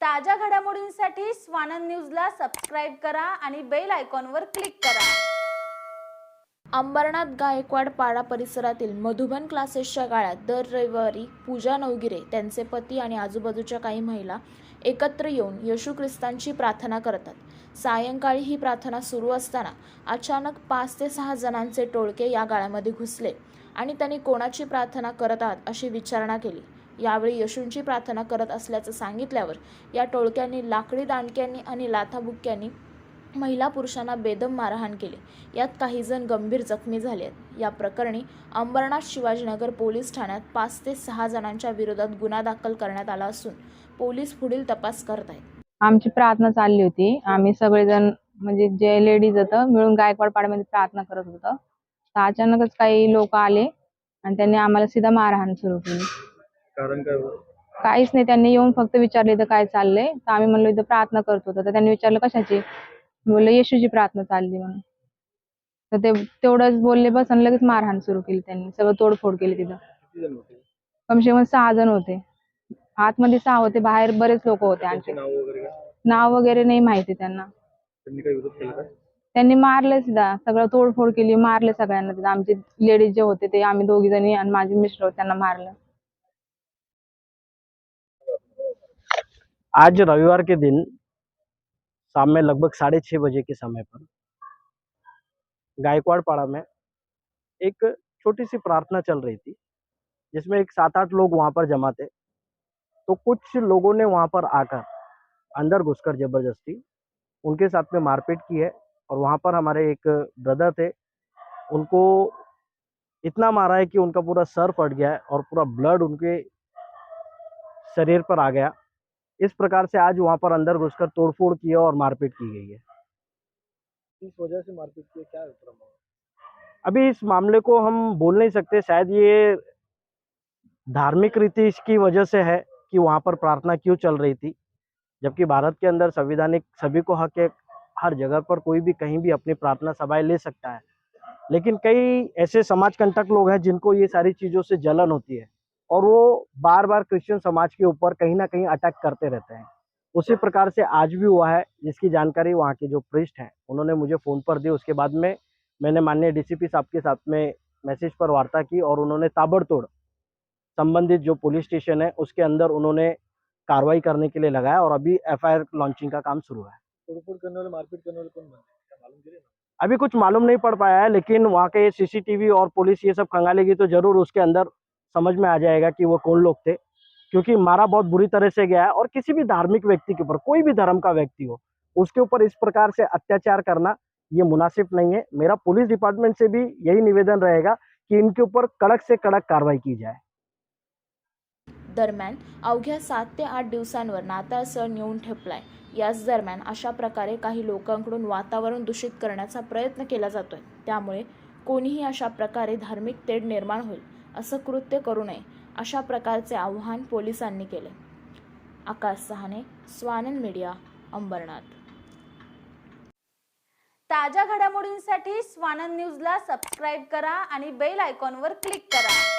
ताज्या घडामोडींसाठी स्वानंद न्यूजला सबस्क्राईब करा आणि बेल आयकॉनवर क्लिक करा. अंबरनाथ गायकवाड पाडा परिसरातील मधुबन क्लासेसच्या गाळ्यात दर रविवारी पूजा नवगिरे त्यांचे पती आणि आजूबाजूच्या काही महिला एकत्र येऊन येशू ख्रिस्तांची प्रार्थना करतात. सायंकाळी ही प्रार्थना सुरू असताना अचानक पाच ते सहा जणांचे टोळके या गाळ्यामध्ये घुसले आणि त्यांनी कोणाची प्रार्थना करत आहात अशी विचारणा केली. यावेळी यशूंची प्रार्थना करत असल्याचं सांगितल्यावर या टोळक्यांनी लाकडी दांडक्यांनी आणि लाथाबुक्क्यांनी महिला पुरुषांना बेदम मारहाण केली. यात काही जण गंभीर जखमी झाले आहेत. या प्रकरणी अंबरनाथ शिवाजीनगर पोलीस ठाण्यात पाच ते सहा जणांच्या विरोधात गुन्हा दाखल करण्यात आला असून पोलीस पुढील तपास करत आहेत. आमची प्रार्थना चालली होती. आम्ही सगळेजण म्हणजे जे लेडीज होतं मिळून गायकवाड पाड्यामध्ये प्रार्थना करत होतो. तर अचानकच काही लोक आले आणि त्यांनी आम्हाला सीधा मारहाण सुरू केली. कारण काय? काहीच नाही त्यांनी येऊन फक्त विचारले इथं काय चाललंय. तर आम्ही म्हणलो इथं प्रार्थना करत होतो. तर त्यांनी विचारलं कशाची? बोलले येशूची प्रार्थना चालली म्हणून. तर ते तेवढंच बोलले बस आणि लगेच मारहाण सुरू केली त्यांनी. सगळं तोडफोड केली तिथं. किती जण होते? कमसे कम सहा जण होते. आतमध्ये सहा होते बाहेर बरेच लोक होते आणखी त्यांची नाव वगैरे काय? नाव वगैरे नाही माहिती त्यांना. त्यांनी काही विरोध केला काय त्यांनी मारले सुद्धा सगळं तोडफोड केली मारले सगळ्यांना. तिथं आमचे लेडीज जे होते ते आम्ही दोघी जणी आणि माझे मिस्टर त्यांना मारलं. आज रविवार के दिन, शाम में लगभग साढ़े छः बजे के समय पर गायकवाड़ पाड़ा में एक छोटी सी प्रार्थना चल रही थी, जिसमें एक सात आठ लोग वहाँ पर जमा थे। तो कुछ लोगों ने वहाँ पर आकर, अंदर घुसकर ज़बरदस्ती उनके साथ में मारपीट की है और वहाँ पर हमारे एक ब्रदर थे, उनको इतना मारा है कि उनका पूरा सर फट गया है और पूरा ब्लड उनके शरीर पर आ गया। इस प्रकार से आज वहाँ पर अंदर घुसकर तोड़फोड़ की है और मारपीट की गई है। किस वजह से मारपीट की क्या है अभी इस मामले को हम बोल नहीं सकते शायद ये धार्मिक रीति इसकी वजह से है कि वहाँ पर प्रार्थना क्यों चल रही थी जबकि भारत के अंदर संविधानिक सभी को हक है हर जगह पर कोई भी कहीं भी अपनी प्रार्थना सभाएँ ले सकता है। लेकिन कई ऐसे समाज कंटक लोग हैं जिनको ये सारी चीज़ों से जलन होती है। और वो बार बार क्रिश्चियन समाज के ऊपर कहीं ना कहीं अटैक करते रहते हैं। उसी प्रकार से आज भी हुआ है जिसकी जानकारी वहाँ के जो प्रिस्ट हैं उन्होंने मुझे फ़ोन पर दी उसके बाद में मैंने माननीय डीसीपी साहब के साथ में मैसेज पर वार्ता की और उन्होंने ताबड़तोड़ संबंधित जो पुलिस स्टेशन है उसके अंदर उन्होंने कार्रवाई करने के लिए लगाया और अभी एफआईआर लॉन्चिंग का काम शुरू है। अभी कुछ मालूम नहीं पड़ पाया है लेकिन वहाँ के सीसीटीवी और पुलिस ये सब खंगालेगी तो ज़रूर उसके अंदर समझ में आ जाएगा कि वो कौन लोग थे, क्योंकि मारा बहुत बुरी तरह से गया है और किसी भी धार्मिक व्यक्ति के ऊपर, कोई भी धर्म का व्यक्ति हो, उसके ऊपर इस प्रकार से अत्याचार करना ये मुनासिब नहीं है। मेरा पुलिस डिपार्टमेंट से भी यही निवेदन रहेगा कि इनके ऊपर कड़क से कड़क कार्रवाई की जाए। दरम्यान, अवघ्या सात ते आठ दिवसांवर नाताळ सण येऊन ठेपलाय. याच दरम्यान अशा प्रकारे काही लोकांकडून वातावरण दूषित करण्याचा प्रयत्न केला जातोय. त्यामुळे कोणीही अशा प्रकारे धार्मिक तेढ निर्माण होईल. असं कृत्य करू नये अशा प्रकारचे आव्हान पोलिसांनी केले. आकाश सहाने स्वानंद मीडिया अंबरनाथ. ताज्या घडामोडींसाठी स्वानंद न्यूजला सबस्क्राईब करा आणि बेल आयकॉनवर क्लिक करा.